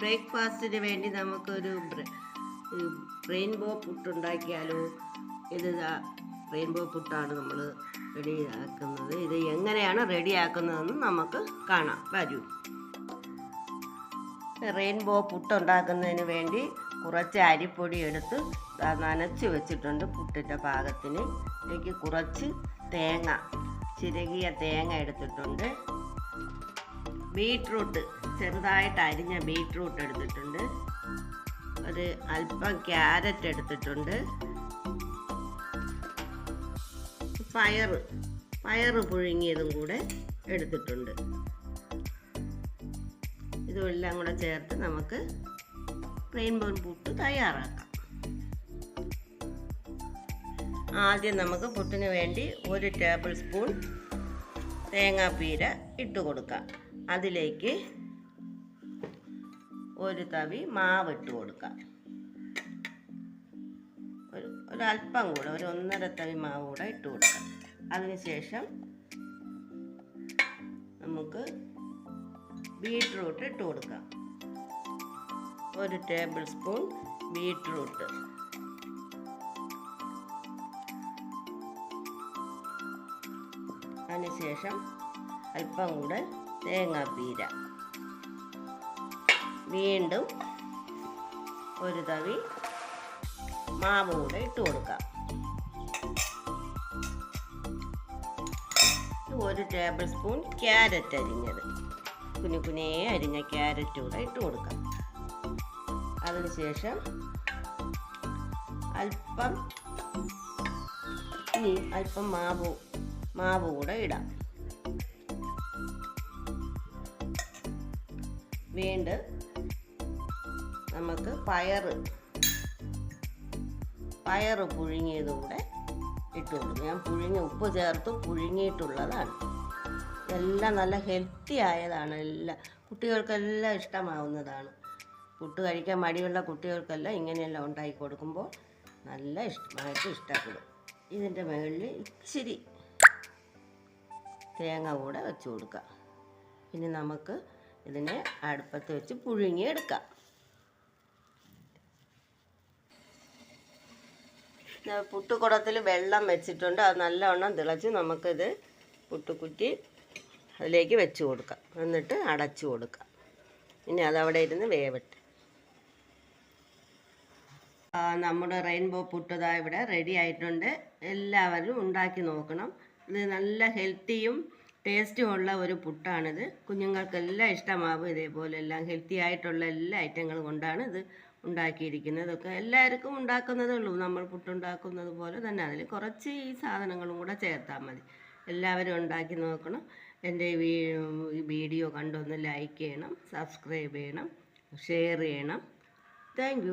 ബ്രേക്ക്ഫാസ്റ്റിന് വേണ്ടി നമുക്കൊരു റെയിൻബോ പുട്ടുണ്ടാക്കിയാലോ? ഇത് റെയിൻബോ പുട്ടാണ് നമ്മൾ റെഡിയാക്കുന്നത്. ഇത് എങ്ങനെയാണ് റെഡിയാക്കുന്നതെന്ന് നമുക്ക് കാണാം. വരൂ. റെയിൻബോ പുട്ടുണ്ടാക്കുന്നതിന് വേണ്ടി കുറച്ച് അരിപ്പൊടി എടുത്ത് നനച്ച് വെച്ചിട്ടുണ്ട് പുട്ടിന്റെ പാകത്തിന്. ഇതിലേക്ക് കുറച്ച് തേങ്ങ ചിരകിയ തേങ്ങ എടുത്തിട്ടുണ്ട്. ബീട്രൂട്ട്. ചെറുതായിട്ട് അരിഞ്ഞ ബീട്രൂട്ട് എടുത്തിട്ടുണ്ട്. ഒരു അല്പം ക്യാരറ്റ് എടുത്തിട്ടുണ്ട്. പയറ് പയറ് പുഴുങ്ങിയതും കൂടെ എടുത്തിട്ടുണ്ട്. ഇതെല്ലാം കൂടെ ചേർത്ത് നമുക്ക് റെയിൻബോ പുട്ട് തയ്യാറാക്കാം. ആദ്യം നമുക്ക് പുട്ടിന് വേണ്ടി ഒരു ടേബിൾ സ്പൂൺ തേങ്ങാപ്പീര ഇട്ട് കൊടുക്കാം. അതിലേക്ക് ഒരു തവി മാവ് ഇട്ട് കൊടുക്കാം. ഒരു ഒരല്പം കൂടെ ഒരു ഒന്നര തവി മാവ് കൂടെ ഇട്ട് കൊടുക്കാം. അതിനുശേഷം നമുക്ക് ബീട്രൂട്ട് ഇട്ട് കൊടുക്കാം. ഒരു ടേബിൾ സ്പൂൺ ബീട്രൂട്ട്. അതിനുശേഷം അല്പം കൂടെ തേങ്ങാപ്പീര വീണ്ടും ഒരു തവി മാവ് കൂടെ ഇട്ട് കൊടുക്കാം. ഒരു ടേബിൾ സ്പൂൺ ക്യാരറ്റ് അരിഞ്ഞത്. കുഞ്ഞു കുഞ്ഞേ അരിഞ്ഞ ക്യാരറ്റ് കൂടെ ഇട്ട് കൊടുക്കാം. അതിനുശേഷം അല്പം ഇനി അല്പം മാവ് മാവ് കൂടെ ഇടാം. വീണ്ടും നമുക്ക് പയർ പയർ പുഴുങ്ങിയത് കൂടെ ഇട്ട് കൊടുക്കും. ഞാൻ പുഴുങ്ങി ഉപ്പ് ചേർത്ത് പുഴുങ്ങിയിട്ടുള്ളതാണ്. എല്ലാം നല്ല ഹെൽത്തി ആയതാണ്. എല്ലാം കുട്ടികൾക്കെല്ലാം ഇഷ്ടമാവുന്നതാണ്. പുട്ട് കഴിക്കാൻ മടിയുള്ള കുട്ടികൾക്കെല്ലാം ഇങ്ങനെയെല്ലാം ഉണ്ടാക്കി കൊടുക്കുമ്പോൾ നല്ല ഇഷ്ടമായിട്ട് ഇഷ്ടപ്പെടും. ഇതിന്റെ മുകളിൽ ഇച്ചിരി തേങ്ങ കൂടെ വെച്ച് കൊടുക്കാം. ഇനി നമുക്ക് ഇതിനെ അടുപ്പത്ത് വെച്ച് പുഴുങ്ങിയെടുക്കാം. പുട്ടുകുടത്തിൽ വെള്ളം വെച്ചിട്ടുണ്ട്. അത് നല്ലവണ്ണം തിളച്ച് നമുക്കിത് പുട്ടുകുറ്റി അതിലേക്ക് വെച്ച് കൊടുക്കാം. എന്നിട്ട് അടച്ചു കൊടുക്കാം. ഇനി അതവിടെ ഇരുന്ന് വേവട്ടെ. നമ്മുടെ റെയിൻബോ പുട്ടതാ ഇവിടെ റെഡി ആയിട്ടുണ്ട്. എല്ലാവരും ഉണ്ടാക്കി നോക്കണം. ഇത് നല്ല ഹെൽത്തിയും ടേസ്റ്റും ഉള്ള ഒരു പുട്ടാണിത്. കുഞ്ഞുങ്ങൾക്കെല്ലാം ഇഷ്ടമാവും ഇതേപോലെ എല്ലാം ഹെൽത്തി ആയിട്ടുള്ള എല്ലാ ഐറ്റങ്ങളും കൊണ്ടാണ് ഇത് ഉണ്ടാക്കിയിരിക്കുന്നത്. ഒക്കെ എല്ലാവർക്കും ഉണ്ടാക്കുന്നതേ ഉള്ളൂ. നമ്മൾ പുട്ടുണ്ടാക്കുന്നത് പോലെ തന്നെ അതിൽ കുറച്ച് ഈ സാധനങ്ങളും കൂടെ ചേർത്താൽ മതി. എല്ലാവരും ഉണ്ടാക്കി നോക്കണം. എന്റെ വീഡിയോ കണ്ടൊന്ന് ലൈക്ക് ചെയ്യണം സബ്സ്ക്രൈബ് ചെയ്യണം ഷെയർ ചെയ്യണം. താങ്ക്